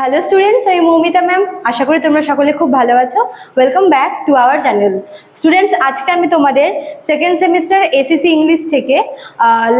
Hello students আমি Moumita ma'am আশা করি তোমরা সকলে খুব ভালো আছো। Welcome back to our channel students আজকে আমি তোমাদের সেকেন্ড সেমিস্টার এসিসি ইংলিশ থেকে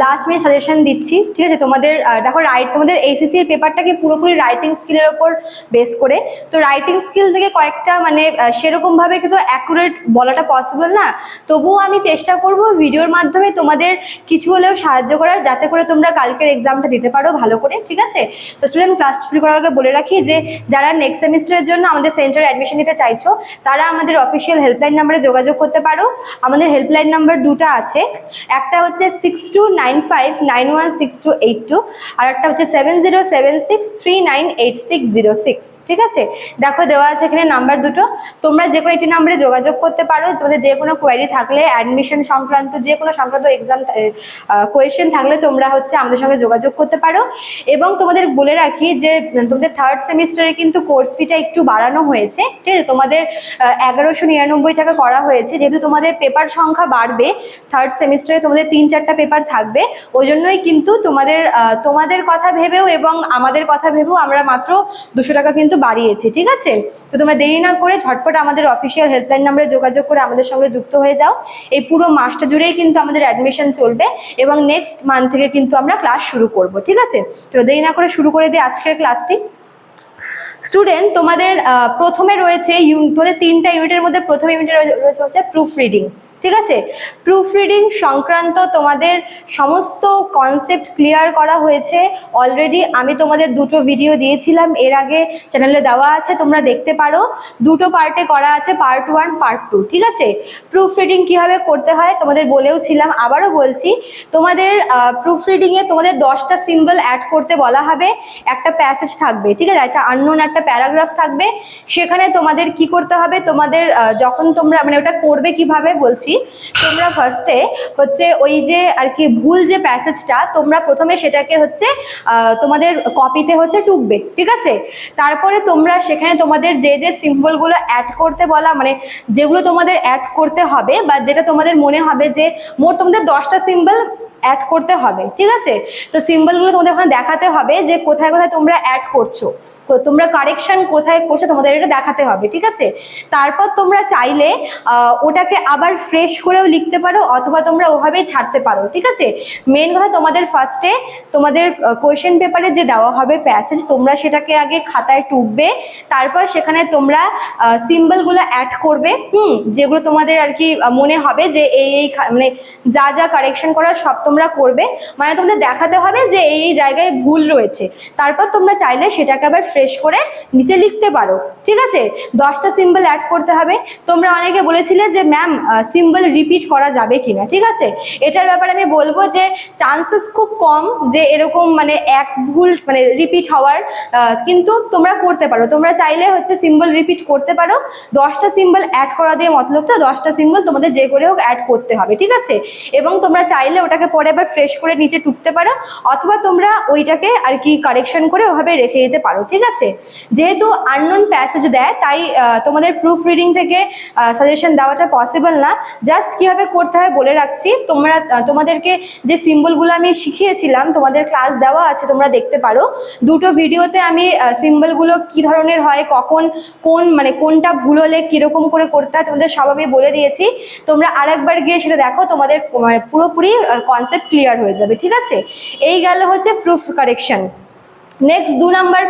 লাস্ট আমি সাজেশন দিচ্ছি। ঠিক আছে? তোমাদের দেখো রাইট তোমাদের এসিসির পেপারটাকে পুরোপুরি রাইটিং স্কিলের ওপর বেস করে? তো রাইটিং স্কিল থেকে কয়েকটা মানে সেরকমভাবে কিন্তু অ্যাকুরেট বলাটা পসিবল না। তবুও আমি চেষ্টা করব ভিডিওর মাধ্যমে তোমাদের কিছু হলেও সাহায্য করার, যাতে করে তোমরা কালকের এক্সামটা দিতে পারো ভালো করে। ঠিক আছে? তো স্টুডেন্ট ক্লাস শুরু করার আগে বলে রাখি যে যারা নেক্সট সেমিস্টারের জন্য আমাদের সেন্টারে অ্যাডমিশন নিতে চাইছো, তারা আমাদের অফিসিয়াল হেল্পলাইন নাম্বারে যোগাযোগ করতে পারো। আমাদের হেল্পলাইন নাম্বার দুটো আছে। একটা হচ্ছে six two nine five nine one six two eight two আর একটা হচ্ছে seven zero seven six three nine eight six zero six ঠিক আছে? দেখো, দেওয়া আছে এখানে নাম্বার দুটো। তোমরা যে কোনো একটি নাম্বারে যোগাযোগ করতে পারো। তোমাদের যে কোনো কোয়ারি থাকলে অ্যাডমিশন সংক্রান্ত যে কোনো সংক্রান্ত এক্সাম কোয়েশ্চেন থাকলে তোমরা হচ্ছে আমাদের সঙ্গে যোগাযোগ করতে পারো। এবং তোমাদের বলে রাখি যে, তোমাদের থার্ড সেমিস্টারে কিন্তু কোর্স ফিটা একটু বাড়ানো হয়েছে। ঠিক আছে? তোমাদের এগারোশো নিরানব্বই টাকা করা হয়েছে। যেহেতু তোমাদের পেপার সংখ্যা বাড়বে থার্ড সেমিস্টারে তোমাদের তিন চারটা পেপার থাকবে। ওই জন্যই কিন্তু তোমাদের তোমাদের কথা ভেবেও এবং আমাদের কথা ভেবেও আমরা মাত্র দুশো টাকা কিন্তু বাড়িয়েছি। ঠিক আছে? তো তোমরা দেরি না করে ঝটপট আমাদের অফিসিয়াল হেল্পলাইন নাম্বারে যোগাযোগ করে আমাদের সঙ্গে যুক্ত হয়ে যাও। এই পুরো মাসটা জুড়েই কিন্তু আমাদের অ্যাডমিশন চলবে এবং নেক্সট মান্থ থেকে কিন্তু আমরা ক্লাস শুরু করব। ঠিক আছে? তো দেরি না করে শুরু করে দিই আজকের ক্লাসটি স্টুডেন্ট তোমাদের প্রথমে রয়েছে তোমাদের তিনটা ইউনিটের মধ্যে প্রথম ইউনিটে রয়েছে হচ্ছে প্রুফ রিডিং ঠিক আছে? প্রুফ রিডিং সংক্রান্ত তোমাদের সমস্ত কনসেপ্ট ক্লিয়ার করা হয়েছে। অলরেডি আমি তোমাদের দুটো ভিডিও দিয়েছিলাম। এর আগে চ্যানেলে দেওয়া আছে, তোমরা দেখতে পারো। দুটো পার্টে করা আছে পার্ট ওয়ান পার্ট টু ঠিক আছে? প্রুফ রিডিং কীভাবে করতে হয় তোমাদের বলেও ছিলাম। আবারও বলছি, তোমাদের প্রুফ রিডিংয়ে তোমাদের দশটা সিম্বল অ্যাড করতে বলা হবে। একটা প্যাসেজ থাকবে, ঠিক আছে? একটা আননোন একটা প্যারাগ্রাফ থাকবে। সেখানে তোমাদের কি করতে হবে? তোমাদের যখন তোমরা মানে ওটা করবে কীভাবে বলছি তোমরা ফার্স্টে হচ্ছে ওই যে আর কি ভুল যে প্যাসেজটা তোমরা প্রথমে সেটাকে হচ্ছে তোমাদের কপিতে হচ্ছে টুকবে, ঠিক আছে? তারপরে তোমরা সেখানে তোমাদের যে যে সিম্বলগুলো অ্যাড করতে বলা মানে যেগুলো তোমাদের অ্যাড করতে হবে বা যেটা তোমাদের মনে হবে যে মোট তোমাদের দশটা সিম্বল অ্যাড করতে হবে, ঠিক আছে? তো সিম্বলগুলো তোমাদের ওখানে দেখাতে হবে যে কোথায় কোথায় তোমরা অ্যাড করছ। তোমরা কারেকশন কোথায় করছ তোমাদের এটা দেখাতে হবে, ঠিক আছে? তারপর তোমরা চাইলে ওটাকে আবার ফ্রেশ করেও লিখতে পারো অথবা তোমরা ওভাবেই ছাড়তে পারো, ঠিক আছে? মেন কথা তোমাদের ফার্স্টে তোমাদের কোয়েশ্চেন পেপারে যে দেওয়া হবে প্যাসেজ তোমরা সেটাকে আগে খাতায় টুকবে, তারপর সেখানে তোমরা সিম্বলগুলো অ্যাড করবে, হুম? যেগুলো তোমাদের আর কি মনে হবে যে এই এই মানে যা যা কারেকশন করার সব তোমরা করবে। মানে তোমাদের দেখাতে হবে যে এই এই জায়গায় ভুল রয়েছে। তারপর তোমরা চাইলে সেটাকে আবার করে নিচে লিখতে পারো, ঠিক আছে? দশটা সিম্বল অ্যাড করতে হবে। তোমরা অনেকে বলেছিলে যে ম্যাম সিম্বল রিপিট করা যাবে কিনা? ঠিক আছে? এটার ব্যাপারে আমি বলব যে চান্সেস খুব কম যে এরকম মানে এক ভুল মানে রিপিট হওয়ার কিন্তু তোমরা করতে পারো। তোমরা চাইলে হচ্ছে সিম্বল রিপিট করতে পারো। দশটা সিম্বল অ্যাড করা দিয়ে মতলব তো দশটা সিম্বল তোমাদের যে করে হোক অ্যাড করতে হবে, ঠিক আছে? এবং তোমরা চাইলে ওটাকে পরে আবার ফ্রেশ করে নিচে টুকতে পারো, অথবা তোমরা ওইটাকে আর কি কারেকশন করে ওভাবে রেখে দিতে পারো, ঠিক আছে যেহেতু আননোন প্যাসেজ দেয়, তাই তোমাদের প্রুফ রিডিং থেকে সাজেশন দেওয়াটা পসিবল না। জাস্ট কীভাবে করতে হয় বলে রাখছি। তোমরা তোমাদেরকে যে সিম্বলগুলো আমি শিখিয়েছিলাম, তোমাদের ক্লাস দেওয়া আছে, তোমরা দেখতে পারো। দুটো ভিডিওতে আমি সিম্বলগুলো কি ধরনের হয়, কখন, কোন মানে কোনটা ভুল হলে কীরকম করে করতে হয়, তোমাদের সব আমি বলে দিয়েছি। তোমরা আরেকবার গিয়ে সেটা দেখো, তোমাদের মানে পুরোপুরি কনসেপ্ট ক্লিয়ার হয়ে যাবে, ঠিক আছে? এই গেল হচ্ছে প্রুফ কারেকশন নেক্সট দু নাম্বার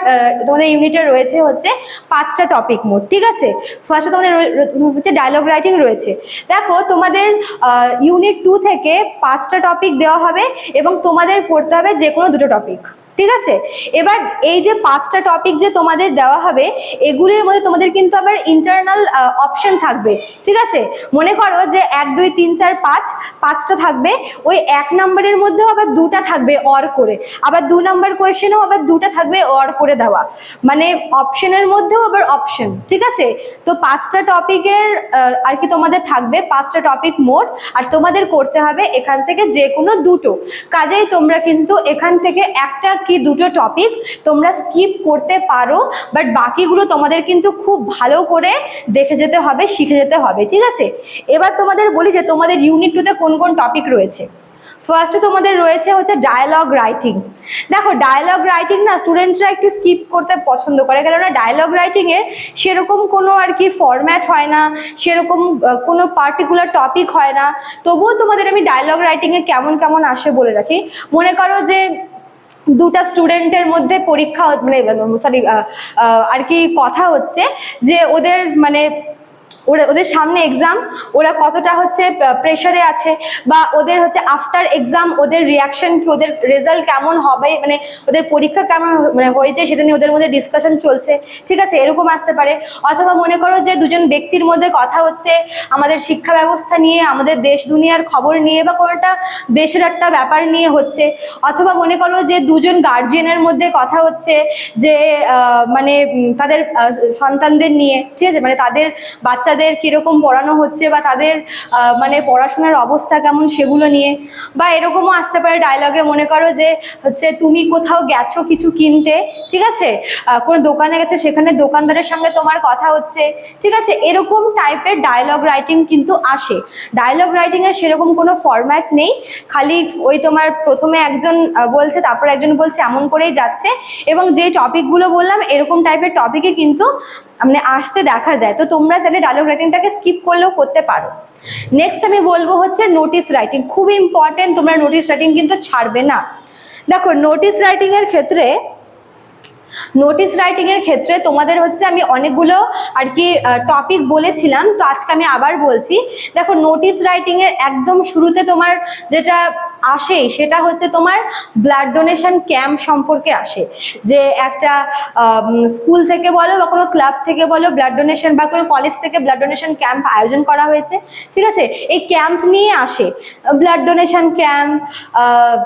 তোমাদের ইউনিটে রয়েছে হচ্ছে পাঁচটা টপিক মোট, ঠিক আছে? ফার্স্টে তোমাদের হচ্ছে ডায়লগ রাইটিং রয়েছে। দেখো, তোমাদের ইউনিট টু থেকে পাঁচটা টপিক দেওয়া হবে এবং তোমাদের করতে হবে যে কোনো দুটো টপিক ঠিক আছে? এবার এই যে পাঁচটা টপিক যে তোমাদের দেওয়া হবে, এগুলির মধ্যে তোমাদের কিন্তু আবার ইন্টারনাল অপশন থাকবে। ঠিক আছে? মনে করো যে এক, দুই, তিন, চার, পাঁচ, পাঁচটা থাকবে। ওই এক নম্বরের মধ্যেও আবার দুটা থাকবে অর করে। আবার দু নম্বর কোয়েশ্চেনেও আবার দুটা থাকবে অর করে দেওয়া। মানে অপশনের মধ্যেও আবার অপশন ঠিক আছে? তো পাঁচটা টপিকের আর কি তোমাদের থাকবে, পাঁচটা টপিক মোট, আর তোমাদের করতে হবে এখান থেকে যে কোনো দুটো। কাজেই তোমরা কিন্তু এখান থেকে একটা কি দুটো টপিক তোমরা স্কিপ করতে পারো বাট বাকিগুলো তোমাদের কিন্তু খুব ভালো করে দেখে যেতে হবে, শিখে যেতে হবে, ঠিক আছে? এবার তোমাদের বলি যে তোমাদের ইউনিট টুতে কোন কোন টপিক রয়েছে। ফার্স্টে তোমাদের রয়েছে হচ্ছে ডায়ালগ রাইটিং দেখো ডায়ালগ রাইটিং না স্টুডেন্টরা একটু স্কিপ করতে পছন্দ করে, কেননা ডায়ালগ রাইটিংয়ে সেরকম কোনো আর কি ফরম্যাট হয় না, সেরকম কোনো পার্টিকুলার টপিক হয় না। তবুও তোমাদের আমি ডায়ালগ রাইটিংয়ে কেমন কেমন আসে বলে রাখি। মনে করো যে দুটা স্টুডেন্টের মধ্যে পরীক্ষা মানে সরি আর কি কথা হচ্ছে যে ওদের মানে ওরা ওদের সামনে এক্সাম ওরা কতটা হচ্ছে প্রেশারে আছে বা ওদের হচ্ছে আফটার এক্সাম ওদের রিয়াকশন কি, ওদের রেজাল্ট কেমন হবে মানে ওদের পরীক্ষা কেমন মানে হয়েছে সেটা নিয়ে ওদের মধ্যে ডিসকাশন চলছে। ঠিক আছে, এরকম আসতে পারে। অথবা মনে করো যে দুজন ব্যক্তির মধ্যে কথা হচ্ছে, আমাদের শিক্ষা ব্যবস্থা নিয়ে, আমাদের দেশ দুনিয়ার খবর নিয়ে বা কোনোটা দেশের একটা ব্যাপার নিয়ে হচ্ছে। অথবা মনে করো যে দুজন গার্জিয়ানের মধ্যে কথা হচ্ছে যে মানে তাদের সন্তানদের নিয়ে, ঠিক আছে মানে তাদের বাচ্চাদের কীরকম পড়ানো হচ্ছে বা তাদের মানে পড়াশোনার অবস্থা কেমন সেগুলো নিয়ে, বা এরকমও আসতে পারে ডায়লগে মনে করো যে হচ্ছে তুমি কোথাও গেছো কিছু কিনতে, ঠিক আছে? কোনো দোকানে গেছো, সেখানে দোকানদারের সঙ্গে তোমার কথা হচ্ছে, ঠিক আছে? এরকম টাইপের ডায়লগ রাইটিং কিন্তু আসে। ডায়লগ রাইটিংয়ের সেরকম কোনো ফরম্যাট নেই। খালি ওই তোমার প্রথমে একজন বলছে, তারপর একজন বলছে, এমন করেই যাচ্ছে। এবং যে টপিকগুলো বললাম, এরকম টাইপের টপিকে কিন্তু মানে আসতে দেখা যায়। তো তোমরা চাইলে ডায়লগ রাইটিংটাকে স্কিপ করলেও করতে পারো। নেক্সট আমি বলব হচ্ছে নোটিস রাইটিং খুব ইম্পর্টেন্ট তোমরা নোটিস রাইটিং কিন্তু ছাড়বে না। দেখো নোটিস রাইটিংয়ের ক্ষেত্রে নোটিস রাইটিং এর ক্ষেত্রে তোমাদের হচ্ছে আমি অনেকগুলো আর কি টপিক বলেছিলাম। তো আজকে আমি আবার বলছি, দেখো নোটিস রাইটিং এর একদম শুরুতে তোমার যেটা আসে, সেটা হচ্ছে তোমার ব্লাড ডোনেশন ক্যাম্প সম্পর্কে আসে। যে একটা স্কুল থেকে বলো বা কোনো ক্লাব থেকে বলো ব্লাড ডোনেশন বা কোনো কলেজ থেকে ব্লাড ডোনেশন ক্যাম্প আয়োজন করা হয়েছে, ঠিক আছে? এই ক্যাম্প নিয়ে আসে। ব্লাড ডোনেশন ক্যাম্প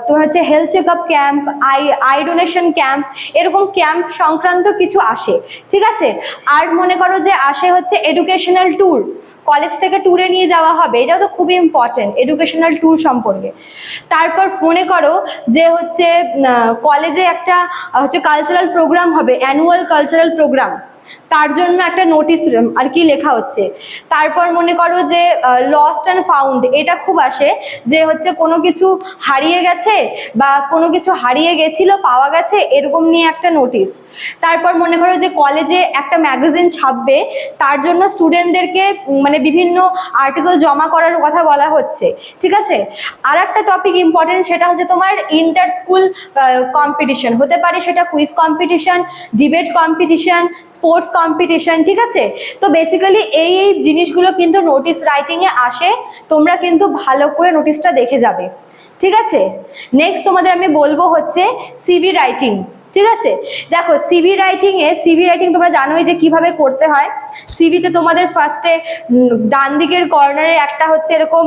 তোমার হচ্ছে health check up camp eye eye donation camp এরকম ক্যাম্প সংক্রান্ত কিছু আসে, ঠিক আছে? আর মনে করো যে আসে হচ্ছে এডুকেশনাল ট্যুর কলেজ থেকে ট্যুরে নিয়ে যাওয়া হবে, এটাও তো খুবই ইম্পর্টেন্ট এডুকেশনাল ট্যুর সম্পর্কে। তারপর মনে করো যে হচ্ছে কলেজে একটা হচ্ছে কালচারাল প্রোগ্রাম হবে অ্যানুয়াল কালচারাল প্রোগ্রাম তার জন্য একটা নোটিশ আর কি লেখা হচ্ছে। তারপর মনে করো যে লস্ট অ্যান্ড ফাউন্ড এটা খুব আসে যে হচ্ছে কোনো কিছু হারিয়ে গেছে বা কোনো কিছু হারিয়ে গেছিল, পাওয়া গেছে, এরকম নিয়ে একটা নোটিশ তারপর মনে করো যে কলেজে একটা ম্যাগাজিন ছাপবে, তার জন্য স্টুডেন্টদেরকে মানে বিভিন্ন আর্টিকেল জমা করার কথা বলা হচ্ছে, ঠিক আছে? আর একটা টপিক ইম্পর্টেন্ট সেটা হচ্ছে তোমার ইন্টার স্কুল কম্পিটিশন হতে পারে সেটা quiz competition debate competition sports competition ঠিক আছে? তো বেসিক্যালি এই এই জিনিসগুলো কিন্তু নোটিস রাইটিংয়ে আসে, তোমরা কিন্তু ভালো করে নোটিশটা দেখে যাবে। ঠিক আছে? নেক্সট তোমাদের আমি বলব হচ্ছে সিভি রাইটিং ঠিক আছে? দেখো সিভি রাইটিংয়ে সিভি রাইটিং তোমরা জানোই যে কীভাবে করতে হয়। সিভিতে তোমাদের ফার্স্টে ডান দিকের কর্নারে একটা হচ্ছে এরকম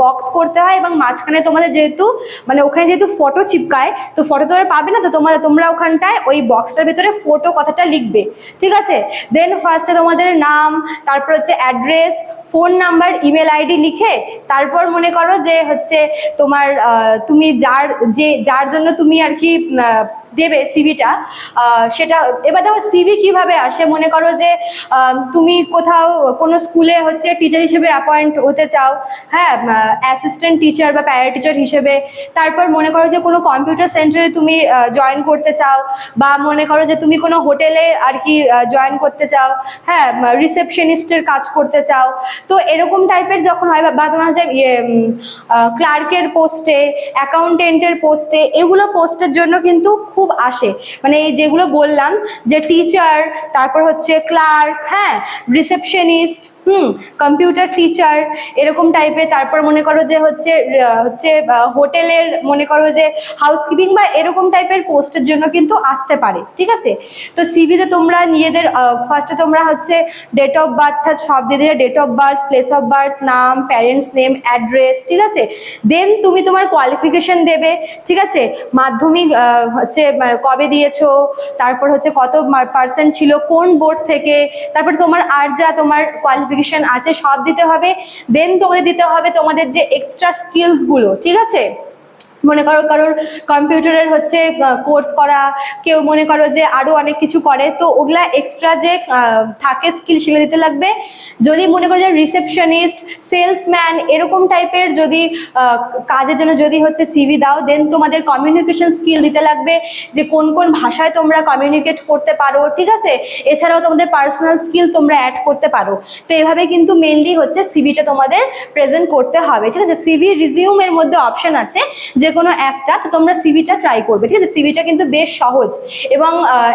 বক্স করতে হয় এবং মাঝখানে তোমাদের যেহেতু মানে ওখানে যেহেতু ফটো চিপকায়, তো ফটো তোমরা পাবে না, তো তোমাদের, তোমরা ওখানটায় ওই বক্সটার ভিতরে ফটো কথাটা লিখবে। ঠিক আছে? দেন ফার্স্টে তোমাদের নাম, তারপর হচ্ছে address phone number email ID লিখে, তারপর মনে করো যে হচ্ছে তোমার তুমি যার, যে, যার জন্য তুমি আর কি দেবে সিভিটা সেটা, এবার দেখো সিভি কীভাবে আসে? মনে করো যে তুমি কোথাও কোনো স্কুলে হচ্ছে টিচার হিসেবে অ্যাপয়েন্ট হতে চাও হ্যাঁ অ্যাসিস্ট্যান্ট টিচার বা প্যারা টিচার হিসেবে। তারপর মনে করো যে কোনো কম্পিউটার সেন্টারে তুমি জয়েন করতে চাও বা মনে করো যে তুমি কোনো হোটেলে আর কি জয়েন করতে চাও হ্যাঁ রিসেপশনিস্টের কাজ করতে চাও। তো এরকম টাইপের যখন হয় বা- তোমার যে ক্লার্কের পোস্টে অ্যাকাউন্টেন্টের পোস্টে এগুলো পোস্টের জন্য কিন্তু খুব আসে। মানে এই যেগুলো বললাম যে টিচার তারপর হচ্ছে ক্লার্ক হ্যাঁ রিসেপশনিস্ট হুম কম্পিউটার টিচার এরকম টাইপের তারপর মনে করো যে হচ্ছে হচ্ছে হোটেলের মনে করো যে হাউসকিপিং বা এরকম টাইপের পোস্টের জন্য কিন্তু আসতে পারে, ঠিক আছে? তো সিভিতে তোমরা নিজেদের ফার্স্টে তোমরা হচ্ছে ডেট অফ বার্থ সব দিয়ে দিলে date of birth place of birth নাম প্যারেন্টস নেম অ্যাড্রেস ঠিক আছে? দেন তুমি তোমার কোয়ালিফিকেশন দেবে, ঠিক আছে? মাধ্যমিক হচ্ছে কবে দিয়েছ? তারপর হচ্ছে কত পার্সেন্ট ছিল কোন বোর্ড থেকে? তারপর তোমার আর যা তোমার কোয়ালিফিকেশন আছে সব দিতে হবে। দেন তোমাদের দিতে হবে তোমাদের যে এক্সট্রা স্কিলসগুলো ঠিক আছে? মনে করো কারোর কম্পিউটারের হচ্ছে কোর্স করা, কেউ মনে করো যে আরও অনেক কিছু করে, তো ওগুলা এক্সট্রা যে থাকে স্কিল সেগুলো দিতে লাগবে। যদি মনে করো যে রিসেপশনিস্ট সেলসম্যান এরকম টাইপের যদি কাজের জন্য যদি হচ্ছে সিভি দাও দেন তোমাদের কমিউনিকেশন স্কিল দিতে লাগবে যে কোন কোন ভাষায় তোমরা কমিউনিকেট করতে পারো, ঠিক আছে? এছাড়াও তোমাদের পার্সোনাল স্কিল তোমরা অ্যাড করতে পারো। তো এভাবে কিন্তু মেনলি হচ্ছে সিভিটা তোমাদের প্রেজেন্ট করতে হবে, ঠিক আছে? সিভি রিজিউমের মধ্যে অপশন আছে যে কোনো একটা তোমরা সিভিটা ট্রাই করবে, ঠিক আছে? সিভিটা কিন্তু বেশ সহজ এবং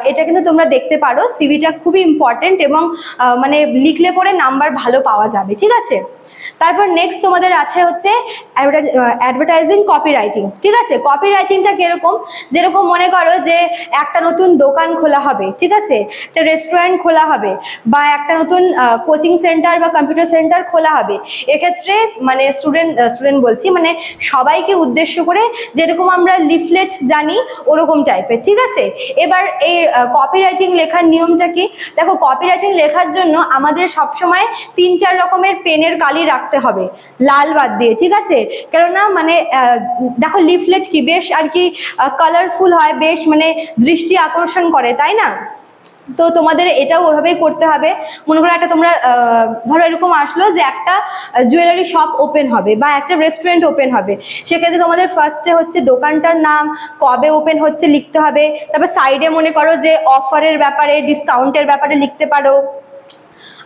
এটা কিন্তু তোমরা দেখতে পারো। সিভিটা খুবই ইম্পর্টেন্ট এবং মানে লিখলে পরে নাম্বার ভালো পাওয়া যাবে, ঠিক আছে? তারপর নেক্সট তোমাদের আছে হচ্ছে অ্যাডভার্টাইজিং কপি রাইটিং ঠিক আছে? কপি রাইটিংটা কীরকম? যেরকম মনে করো যে একটা নতুন দোকান খোলা হবে, ঠিক আছে? একটা রেস্টুরেন্ট খোলা হবে বা একটা নতুন কোচিং সেন্টার বা কম্পিউটার সেন্টার খোলা হবে। এক্ষেত্রে মানে স্টুডেন্ট স্টুডেন্ট বলছি মানে সবাইকে উদ্দেশ্য করে যেরকম আমরা লিফলেট জানি, ওরকম টাইপের ঠিক আছে? এবার এই কপি রাইটিং লেখার নিয়মটা কি? দেখো কপি রাইটিং লেখার জন্য আমাদের সবসময় তিন চার রকমের পেনের কালি রাখতে হবে। লাল বাদ দিয়ে, ঠিক আছে? কেননা মানে দেখো লিফলেট কি? বেশ আর কি কালারফুল হয়, বেশ মানে দৃষ্টি আকর্ষণ করে, তাই না? তো তোমাদের এটাও ওইভাবেই করতে হবে। মনে করো একটা তোমরা ধরো এরকম আসলো যে একটা জুয়েলারি শপ ওপেন হবে বা একটা রেস্টুরেন্ট ওপেন হবে। সেক্ষেত্রে তোমাদের ফার্স্টে হচ্ছে দোকানটার নাম, কবে ওপেন হচ্ছে লিখতে হবে। তারপর সাইডে মনে করো যে অফারের ব্যাপারে ডিসকাউন্টের ব্যাপারে লিখতে পারো।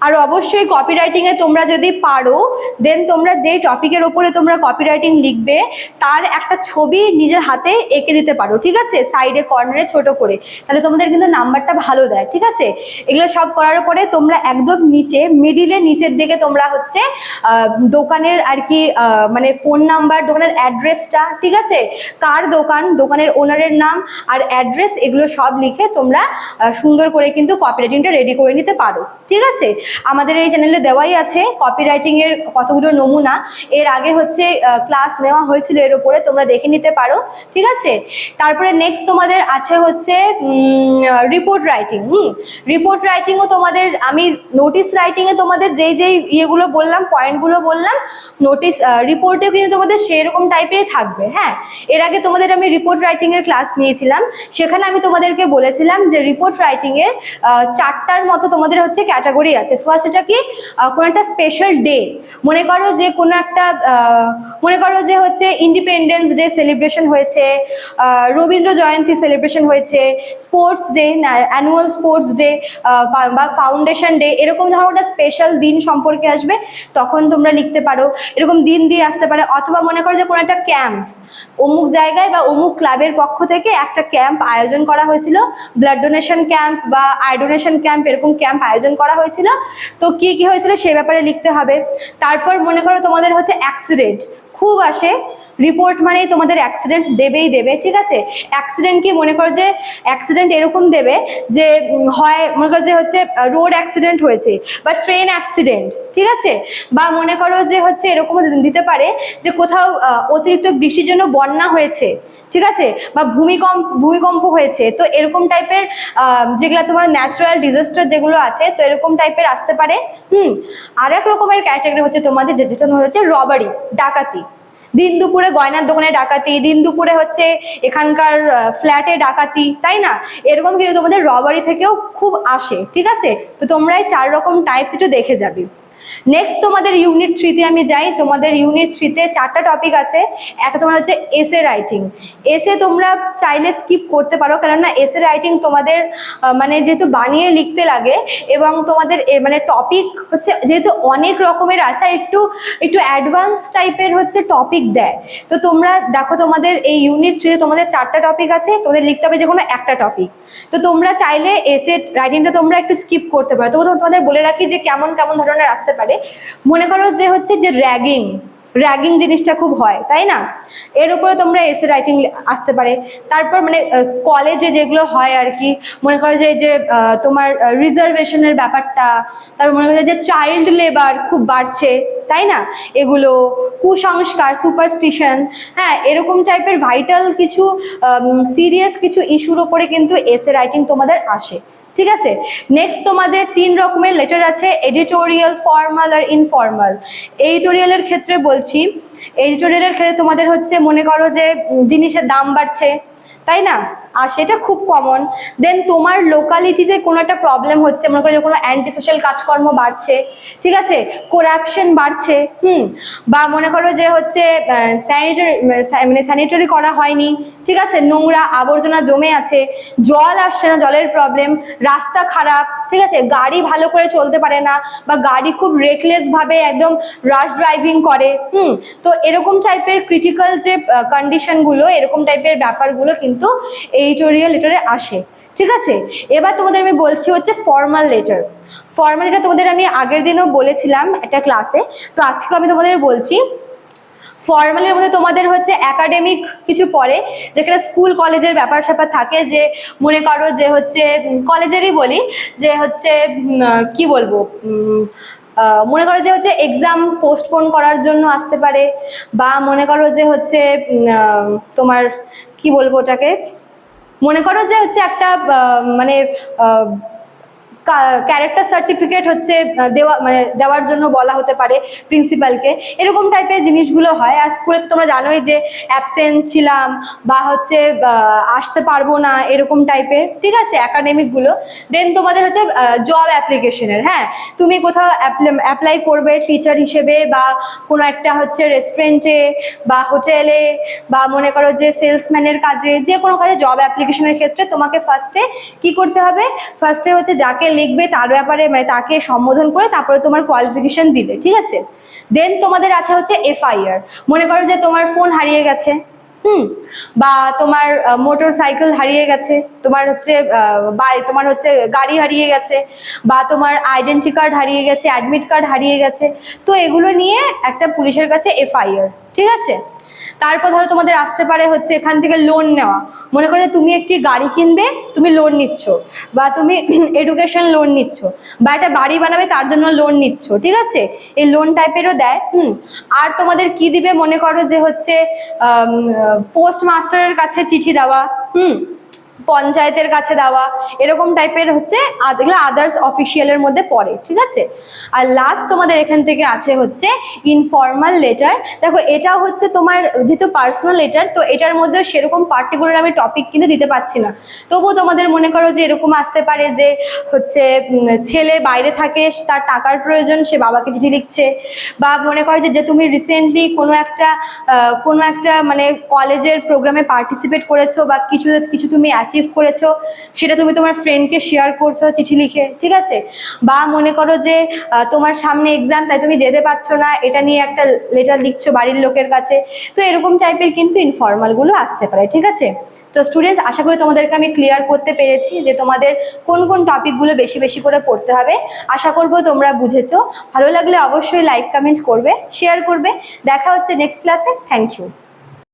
আর অবশ্যই কপিরাইটিংয়ে তোমরা যদি পারো দেন তোমরা যেই টপিকের ওপরে তোমরা কপিরাইটিং লিখবে, তার একটা ছবি নিজের হাতে এঁকে দিতে পারো, ঠিক আছে? সাইডে কর্নারে ছোট করে। তাহলে তোমাদের কিন্তু নাম্বারটা ভালো দেয়, ঠিক আছে? এগুলো সব করার পরে তোমরা একদম নিচে মিডিলে নিচের দিকে তোমরা হচ্ছে দোকানের আর কি মানে ফোন নাম্বার দোকানের অ্যাড্রেসটা ঠিক আছে? কার দোকান, দোকানের ওনারের নাম আর অ্যাড্রেস এগুলো সব লিখে তোমরা সুন্দর করে কিন্তু কপিরাইটিংটা রেডি করে নিতে পারো, ঠিক আছে? আমাদের এই চ্যানেলে দেওয়াই আছে কপিরাইটিং এর কতগুলো নমুনা। এর আগে হচ্ছে ক্লাস নেওয়া হয়েছিল, এর উপরে তোমরা দেখে নিতে পারো, ঠিক আছে? তারপরে নেক্সট তোমাদের আছে হচ্ছে রিপোর্ট রাইটিং হুম? রিপোর্ট রাইটিংও তোমাদের, আমি নোটিস রাইটিংয়ে তোমাদের যেই যেই ইয়েগুলো বললাম পয়েন্টগুলো বললাম নোটিস রিপোর্টেও কিন্তু তোমাদের সেরকম টাইপেরই থাকবে হ্যাঁ? এর আগে তোমাদের আমি রিপোর্ট রাইটিংয়ের ক্লাস নিয়েছিলাম, সেখানে আমি তোমাদেরকে বলেছিলাম যে রিপোর্ট রাইটিংয়ের চারটার মতো তোমাদের হচ্ছে ক্যাটাগরি আছে। ফার্স্ট এটা কি? কোনো একটা স্পেশাল ডে মনে করো যে কোনো একটা মনে করো যে হচ্ছে ইন্ডিপেন্ডেন্স ডে সেলিব্রেশন হয়েছে রবীন্দ্র জয়ন্তী সেলিব্রেশন হয়েছে sports day annual sports day বা ফাউন্ডেশন ডে এরকম ধরো একটা স্পেশাল দিন সম্পর্কে আসবে, তখন তোমরা লিখতে পারো। এরকম দিন দিয়ে আসতে পারে, অথবা মনে করো যে কোনো একটা ক্যাম্প অমুক জায়গায় বা অমুক ক্লাবের পক্ষ থেকে একটা ক্যাম্প আয়োজন করা হয়েছিল। ব্লাড ডোনেশন ক্যাম্প বা আই ডোনেশন ক্যাম্প এরকম ক্যাম্প আয়োজন করা হয়েছিল। তো কি কি হয়েছিল সে ব্যাপারে লিখতে হবে। তারপর মনে করো তোমাদের হচ্ছে অ্যাক্সিডেন্ট খুব আসে রিপোর্ট মানে তোমাদের অ্যাক্সিডেন্ট দেবেই দেবে, ঠিক আছে? অ্যাক্সিডেন্ট কি? মনে করো যে অ্যাক্সিডেন্ট এরকম দেবে যে হয়, মনে করো যে হচ্ছে রোড অ্যাক্সিডেন্ট হয়েছে বা ট্রেন অ্যাক্সিডেন্ট ঠিক আছে? বা মনে করো যে হচ্ছে এরকম দিতে পারে যে কোথাও অতিরিক্ত বৃষ্টির জন্য বন্যা হয়েছে, ঠিক আছে? বা ভূমিকম্প ভূমিকম্প হয়েছে, তো এরকম টাইপের যেগুলো তোমার ন্যাচারাল ডিজাস্টার যেগুলো আছে, তো এরকম টাইপের আসতে পারে। হুম আর এক রকমের ক্যাটাগরি হচ্ছে তোমাদের যেটা হচ্ছে রবারি ডাকাতি। দিন দুপুরে গয়নার দোকানে ডাকাতি, দিন দুপুরে হচ্ছে এখানকার ফ্ল্যাটে ডাকাতি, তাই না? এরকম কিন্তু তোমাদের রবারি থেকেও খুব আসে, ঠিক আছে? তো তোমরা এই চার রকম টাইপস একটু দেখে যাবে। নেক্সট তোমাদের ইউনিট থ্রিতে আমি যাই। তোমাদের ইউনিট থ্রিতে চারটা টপিক আছে। একটা তোমার হচ্ছে এসে রাইটিং এসে তোমরা চাইলে স্কিপ করতে পারো, কেননা এসে রাইটিং তোমাদের মানে যেহেতু বানিয়ে লিখতে লাগে এবং তোমাদের মানে টপিক হচ্ছে, যেহেতু অনেক রকমের আছে একটু একটু অ্যাডভান্স টাইপের হচ্ছে টপিক দেয়। তো তোমরা দেখো তোমাদের এই ইউনিট থ্রিতে তোমাদের চারটা টপিক আছে, তোমাদের লিখতে হবে যে কোনো একটা টপিক তো তোমরা চাইলে এসে রাইটিংটা তোমরা একটু স্কিপ করতে পারো। তবু তোমাদের বলে রাখি যে কেমন কেমন ধরনের আসতে পারে। মনে করো যে হচ্ছে যে র্যাগিং র্যাগিং জিনিসটা খুব হয়, তাই না? এর উপরে তোমরা এসে রাইটিং আসতে পারে। তারপর মানে কলেজে যেগুলো হয় আর কি, মনে করো যে যে তোমার রিজার্ভেশনের ব্যাপারটা, তারপর মনে করো যে চাইল্ড লেবার খুব বাড়ছে, তাই না? এগুলো, কুসংস্কার সুপারস্টিশন হ্যাঁ এরকম টাইপের ভাইটাল কিছু সিরিয়াস কিছু ইস্যুর ওপরে কিন্তু এসে রাইটিং তোমাদের আসে। ঠিক আছে? নেক্সট তোমাদের তিন রকমের লেটার আছে এডিটোরিয়াল ফর্মাল আর ইনফর্মাল এডিটোরিয়ালের ক্ষেত্রে বলছি এডিটোরিয়ালের ক্ষেত্রে তোমাদের হচ্ছে মনে করো যে জিনিসের দাম বাড়ছে, তাই না? আর সেটা খুব কমন দেন তোমার লোকালিটিতে কোনো একটা প্রবলেম হচ্ছে, মনে করো যে কোনো অ্যান্টি সোশ্যাল কাজকর্ম বাড়ছে, ঠিক আছে? করাপশন বাড়ছে, হুম? বা মনে করো যে হচ্ছে স্যানিটারি মানে স্যানিটারি করা হয়নি, ঠিক আছে? নোংরা আবর্জনা জমে আছে, জল আসছে না জলের প্রবলেম রাস্তা খারাপ ঠিক আছে? গাড়ি ভালো করে চলতে পারে না বা গাড়ি খুব রেকলেস ভাবে একদম রাশ ড্রাইভিং করে, হুম? তো এরকম টাইপের ক্রিটিক্যাল যে কন্ডিশনগুলো এরকম টাইপের ব্যাপারগুলো কিন্তু এইটোরিয়াল লেটারে আসে। ঠিক আছে? এবার তোমাদের আমি বলছি হচ্ছে ফর্মাল লেটার ফর্মাল লেটার তোমাদের আমি আগের দিনও বলেছিলাম একটা ক্লাসে তো আজকে আমি তোমাদের বলছি ফর্মালের মধ্যে তোমাদের হচ্ছে একাডেমিক কিছু পড়ে, যেখানে স্কুল কলেজের ব্যাপার স্যাপার থাকে, যে মনে করো যে হচ্ছে কলেজেরই বলি, যে হচ্ছে কি বলব মনে করো যে হচ্ছে এক্সাম পোস্টপোন করার জন্য আসতে পারে, বা মনে করো যে হচ্ছে তোমার, কি বলব ওটাকে, মনে করো যে হচ্ছে একটা মানে ক্যারেক্টার সার্টিফিকেট হচ্ছে দেওয়া মানে দেওয়ার জন্য বলা হতে পারে প্রিন্সিপালকে এরকম টাইপের জিনিসগুলো হয়। আর স্কুলে তো তোমরা জানোই যে অ্যাবসেন্ট ছিলাম বা হচ্ছে আসতে পারব না, এরকম টাইপের ঠিক আছে অ্যাকাডেমিকগুলো দেন তোমাদের হচ্ছে জব অ্যাপ্লিকেশনের হ্যাঁ তুমি কোথাও অ্যাপ্লাই করবে টিচার হিসেবে বা কোনো একটা হচ্ছে রেস্টুরেন্টে বা হোটেলে বা মনে করো যে সেলসম্যানের কাজে, যে কোনো কাজে জব অ্যাপ্লিকেশনের ক্ষেত্রে তোমাকে ফার্স্টে কি করতে হবে? ফার্স্টে হচ্ছে যাকে লিখবে, তার ব্যাপারে মানে তাকে সম্বোধন করে তারপরে তোমার কোয়ালিফিকেশন দিলে ঠিক আছে? দেন তোমাদের আছে হচ্ছে এফআইআর মনে করো যে তোমার ফোন হারিয়ে গেছে, হুম? বা তোমার মোটর সাইকেল হারিয়ে গেছে, তোমার হচ্ছে তোমার হচ্ছে গাড়ি হারিয়ে গেছে, বা তোমার আইডেন্টি কার্ড হারিয়ে গেছে অ্যাডমিট কার্ড হারিয়ে গেছে, তো এগুলো নিয়ে একটা পুলিশের কাছে এফআইআর ঠিক আছে? তারপর ধরো তোমাদের আসতে পারে হচ্ছে এখান থেকে লোন নেওয়া। মনে করো তুমি একটি গাড়ি কিনবে, তুমি লোন নিচ্ছ বা তুমি এডুকেশন লোন নিচ্ছ বা একটা বাড়ি বানাবে, তার জন্য লোন নিচ্ছ, ঠিক আছে? এই লোন টাইপেরও দেয়, হুম? আর তোমাদের কি দিবে মনে করো যে হচ্ছে পোস্ট মাস্টারের কাছে চিঠি দেওয়া, হুম? পঞ্চায়েতের কাছে দেওয়া, এরকম টাইপের হচ্ছে আদার্স অফিসিয়ালের মধ্যে পড়ে, ঠিক আছে? আর লাস্ট তোমাদের এখান থেকে আছে হচ্ছে ইনফর্মাল লেটার দেখো এটা হচ্ছে তোমার যেহেতু পার্সোনাল লেটার তো এটার মধ্যে সেরকম পার্টিকুলার আমি টপিক কিন্তু দিতে পারছি না। তবুও তোমাদের মনে করো যে এরকম আসতে পারে যে, হচ্ছে ছেলে বাইরে থাকে তার টাকার প্রয়োজন, সে বাবাকে চিঠি লিখছে। বা মনে করো যে তুমি রিসেন্টলি কোনো একটা কোনো একটা মানে কলেজের প্রোগ্রামে পার্টিসিপেট করেছ বা কিছু কিছু তুমি অ্যাচিভ করেছ, সেটা তুমি তোমার ফ্রেন্ডকে শেয়ার করছ, চিঠি লিখে, ঠিক আছে? বা মনে করো যে তোমার সামনে এক্সাম তাই তুমি যেতে পারছ না, এটা নিয়ে একটা লেটার লিখছো বাড়ির লোকের কাছে, তো এরকম টাইপের কিন্তু ইনফর্মালগুলো আসতে পারে, ঠিক আছে? তো স্টুডেন্টস আশা করি তোমাদেরকে আমি ক্লিয়ার করতে পেরেছি যে তোমাদের কোন কোন টপিকগুলো বেশি বেশি করে পড়তে হবে। আশা করব তোমরা বুঝেছ। ভালো লাগলে অবশ্যই লাইক কমেন্ট করবে শেয়ার করবে। দেখা হচ্ছে নেক্সট ক্লাসে থ্যাংক ইউ